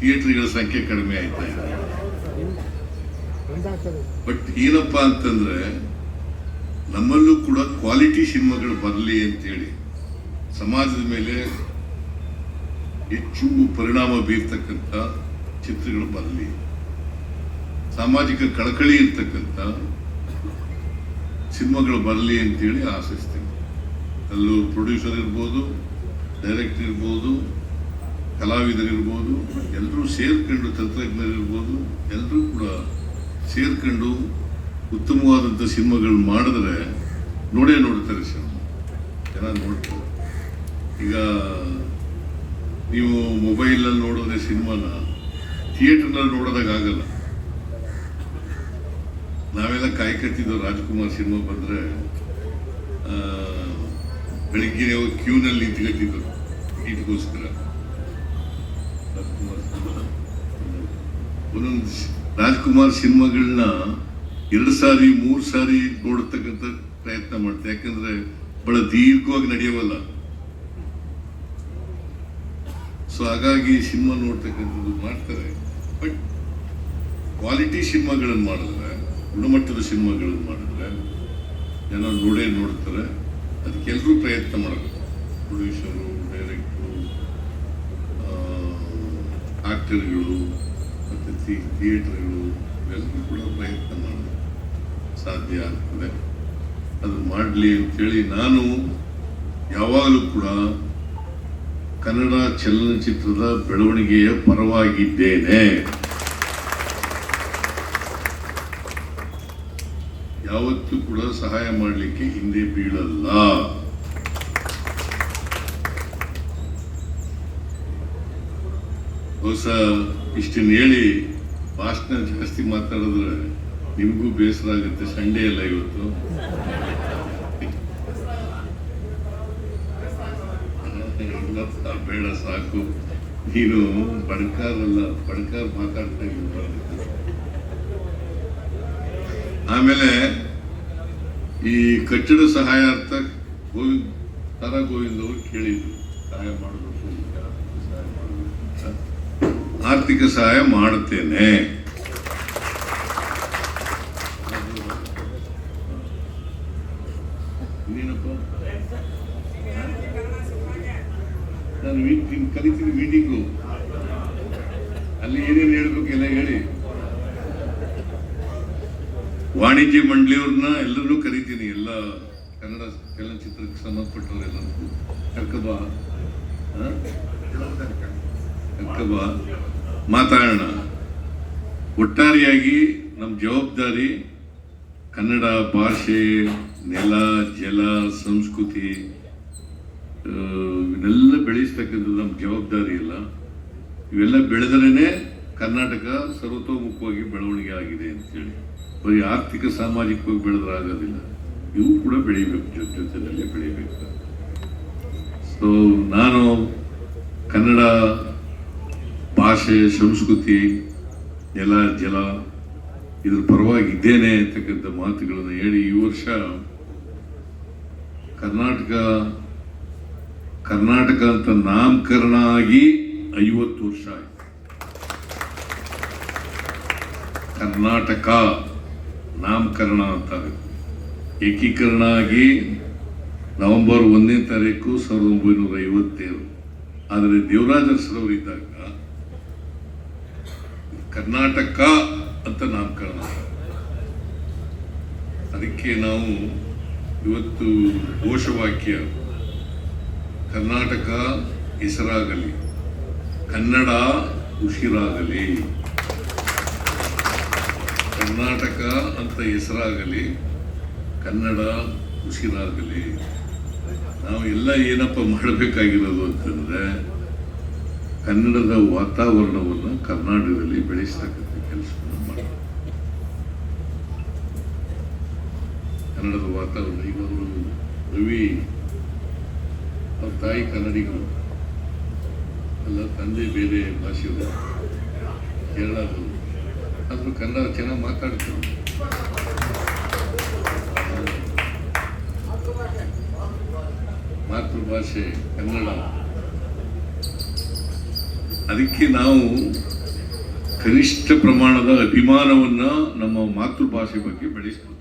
ಥಿಯೇಟರ್ಗಳ ಸಂಖ್ಯೆ ಕಡಿಮೆ ಆಯ್ತಾ? ಇದೆ ಬಟ್ ಏನಪ್ಪ ಅಂತಂದ್ರೆ, ನಮ್ಮಲ್ಲೂ ಕೂಡ ಕ್ವಾಲಿಟಿ ಸಿನಿಮಾಗಳು ಬರಲಿ ಅಂತೇಳಿ ಸಮಾಜದ ಮೇಲೆ ಹೆಚ್ಚು ಪರಿಣಾಮ ಬೀರ್ತಕ್ಕಂಥ ಚಿತ್ರಗಳು ಬರಲಿ. ಸಾಮಾಜಿಕ ಕಳಕಳಿ ಇರ್ತಕ್ಕಂಥ ಸಿನಿಮಾಗಳು ಬರಲಿ ಅಂತೇಳಿ ಆಶಿಸ್ತೀನಿ. ಅಲ್ಲೂ ಪ್ರೊಡ್ಯೂಸರ್ ಇರ್ಬೋದು ಡೈರೆಕ್ಟರ್ ಇರ್ಬೋದು ಕಲಾವಿದರಿರ್ಬೋದು ಎಲ್ಲರೂ ಸೇರ್ಕೊಂಡು ತಂತ್ರಜ್ಞರಿರ್ಬೋದು ಎಲ್ಲರೂ ಕೂಡ ಸೇರ್ಕೊಂಡು ಉತ್ತಮವಾದಂಥ ಸಿನಿಮಾಗಳು ಮಾಡಿದ್ರೆ ನೋಡೇ ನೋಡ್ತಾರೆ ಸಿನಿಮಾ ಜನ ನೋಡ್ತಾರೆ. ಈಗ ನೀವು ಮೊಬೈಲಲ್ಲಿ ನೋಡಿದ್ರೆ ಸಿನಿಮಾನ, ಥಿಯೇಟರ್ನಲ್ಲಿ ನೋಡೋದಾಗಲ್ಲ ನಾವೆಲ್ಲ ಕಾಯ್ಕತ್ತಿದ್ದೋ ರಾಜ್ಕುಮಾರ್ ಸಿನಿಮಾ ಬಂದರೆ ಬೆಳಿಗ್ಗೆ ಕ್ಯೂನಲ್ಲಿ ರಾಜ್ಕುಮಾರ್ ಸಿನಿಮಾ ಒಂದೊಂದು ರಾಜ್ಕುಮಾರ್ ಸಿನಿಮಾಗಳನ್ನ ಎರಡು ಸಾರಿ, ಮೂರು ಸಾರಿ ನೋಡತಕ್ಕಂಥ ಪ್ರಯತ್ನ ಮಾಡ್ತಾರೆ ಯಾಕಂದ್ರೆ ಬಹಳ ದೀರ್ಘವಾಗಿ ನಡೆಯವಲ್ಲ. ಸೊ ಹಾಗಾಗಿ ಸಿನಿಮಾ ನೋಡ್ತಕ್ಕಂಥದ್ದು ಮಾಡ್ತಾರೆ. ಬಟ್ ಕ್ವಾಲಿಟಿ ಸಿನಿಮಾಗಳನ್ನು ಮಾಡಿದ್ರೆ, ಗುಣಮಟ್ಟದ ಸಿನಿಮಾಗಳನ್ನು ಮಾಡಿದ್ರೆ, ಜನ ನೋಡೇ ನೋಡ್ತಾರೆ. ಅದಕ್ಕೆಲ್ಲರೂ ಪ್ರಯತ್ನ ಮಾಡಬೇಕು. ಪ್ರೊಡ್ಯೂಸರು ಡೈರೆಕ್ಟ್ರು ಆಕ್ಟರ್ಗಳು ಮತ್ತು ಥಿಯೇಟರ್ಗಳು ಇವೆಲ್ಲರೂ ಕೂಡ ಪ್ರಯತ್ನ ಮಾಡಬೇಕು. ಸಾಧ್ಯ ಆಗ್ತದೆ. ಅದು ಮಾಡಲಿ ಅಂತೇಳಿ ನಾನು ಯಾವಾಗಲೂ ಕೂಡ ಕನ್ನಡ ಚಲನಚಿತ್ರದ ಬೆಳವಣಿಗೆಯ ಪರವಾಗಿದ್ದೇನೆ. ಯಾವತ್ತೂ ಕೂಡ ಸಹಾಯ ಮಾಡಲಿಕ್ಕೆ ಹಿಂದೆ ಬೀಳಲ್ಲ. ಹೊಸ ಇಷ್ಟನ್ನು ಹೇಳಿ ಭಾಷಣ ಜಾಸ್ತಿ ಮಾತಾಡಿದ್ರೆ ನಿಮಗೂ ಬೇಸರ ಆಗುತ್ತೆ, ಸಂಡೇ ಅಲ್ಲ ಇವತ್ತು. ಬೇಡ, ಸಾಕು. ನೀನು ಬಡ್ಕಾರಲ್ಲ, ಬಡ್ಕಾರ್ ಮಾತಾಡ್ತಾ ಆಮೇಲೆ ಈ ಕಟ್ಟಡ ಸಹಾಯ ಅರ್ಥ ಗೋವಿಂದ್, ತರ ಗೋವಿಂದ್ ಅವರು ಕೇಳಿದ್ರು, ಸಹಾಯ ಮಾಡಬೇಕು ಸಹಾಯ ಮಾಡಬೇಕು. ಆರ್ಥಿಕ ಸಹಾಯ ಮಾಡುತ್ತೇನೆ. ಕಲಿತೀನಿ ನಾನು ಕರಿತೀನಿ ಮೀಟಿಂಗು ಅಲ್ಲಿ ಏನೇನು ಹೇಳ್ಬೇಕು ಎಲ್ಲ ಹೇಳಿ. ವಾಣಿಜ್ಯ ಮಂಡಳಿಯವ್ರನ್ನ ಎಲ್ಲರೂ ಕರಿತೀನಿ. ಎಲ್ಲ ಕನ್ನಡ ಚಲನಚಿತ್ರಕ್ಕೆ ಸಂಬಂಧಪಟ್ಟವರೆಲ್ಲರಿಗೂ ಕರ್ಕಬಾ. ಕರ್ಕಬ. ಮಾತಾಡೋಣ. ಒಟ್ಟಾರೆಯಾಗಿ ನಮ್ಮ ಜವಾಬ್ದಾರಿ ಕನ್ನಡ ಭಾಷೆ, ನೆಲ, ಜಲ, ಸಂಸ್ಕೃತಿ ಇವನ್ನೆಲ್ಲ ಬೆಳೆಸ್ತಕ್ಕಂಥದ್ದು ನಮ್ಮ ಜವಾಬ್ದಾರಿ ಇಲ್ಲ ಇವೆಲ್ಲ ಬೆಳೆದ್ರೇ ಕರ್ನಾಟಕ ಸರ್ವತೋಮುಖವಾಗಿ ಬೆಳವಣಿಗೆ ಆಗಿದೆ ಅಂತೇಳಿ. ಬರೀ ಆರ್ಥಿಕ, ಸಾಮಾಜಿಕವಾಗಿ ಬೆಳೆದ್ರೆ ಆಗೋದಿಲ್ಲ. ಇವು ಕೂಡ ಬೆಳಿಬೇಕು ಜೊತೆ ಜೊತೆಯಲ್ಲೇ ಬೆಳಿಬೇಕು ಸೊ ನಾನು ಕನ್ನಡ ಭಾಷೆ, ಸಂಸ್ಕೃತಿ ನೆಲ ಜಲ ಇದ್ರ ಪರವಾಗಿ ಇದ್ದೇನೆ ಅಂತಕ್ಕಂಥ ಮಾತುಗಳನ್ನು ಹೇಳಿ ಈ ವರ್ಷ ಕರ್ನಾಟಕ ಕರ್ನಾಟಕ ಅಂತ ನಾಮಕರಣ ಆಗಿ ಐವತ್ತು ವರ್ಷ ಆಯ್ತು. ಕರ್ನಾಟಕ ನಾಮಕರಣ ಅಂತಾರೆ ಏಕೀಕರಣ ಆಗಿ ನವೆಂಬರ್ ಒಂದನೇ ತಾರೀಕು ಸಾವಿರದ ಒಂಬೈನೂರ ಐವತ್ತೇಳು. ಆದರೆ ದೇವರಾಜ ಸರವರಿದ್ದಾಗ ಕರ್ನಾಟಕ ಅಂತ ನಾಮಕರಣ. ಅದಕ್ಕೆ ನಾವು ಇವತ್ತು ಘೋಷವಾಕ್ಯ, ಕರ್ನಾಟಕ ಹೆಸರಾಗಲಿ, ಕನ್ನಡ ಉಸಿರಾಗಲಿ ಕರ್ನಾಟಕ ಅಂತ ಹೆಸರಾಗಲಿ, ಕನ್ನಡ ಉಸಿರಾಗಲಿ ನಾವು ಎಲ್ಲ ಏನಪ್ಪ ಮಾಡಬೇಕಾಗಿರೋದು ಅಂತಂದ್ರೆ ಕನ್ನಡದ ವಾತಾವರಣವನ್ನು ಕರ್ನಾಟಕದಲ್ಲಿ ಬೆಳೆಸ್ತಕ್ಕಂಥ ಕೆಲಸವನ್ನು ಮಾಡಿ ಕನ್ನಡದ ವಾತಾವರಣ ಇವರು ರವಿ ಅವ್ರ ತಾಯಿ ಕನ್ನಡಿಗರು. ಅಲ್ಲ, ತಂದೆ ಬೇರೆ ಭಾಷೆಯವರು. ಕೇರಳದವರು ಆದರೂ ಕನ್ನಡ ಚೆನ್ನಾಗಿ ಮಾತಾಡ್ತಾರೆ ಮಾತೃಭಾಷೆ ಕನ್ನಡ. ಅದಕ್ಕೆ ನಾವು ಕನಿಷ್ಠ ಪ್ರಮಾಣದ ಅಭಿಮಾನವನ್ನು ನಮ್ಮ ಮಾತೃಭಾಷೆ ಬಗ್ಗೆ ಬೆಳೆಸ್ಬೋದು.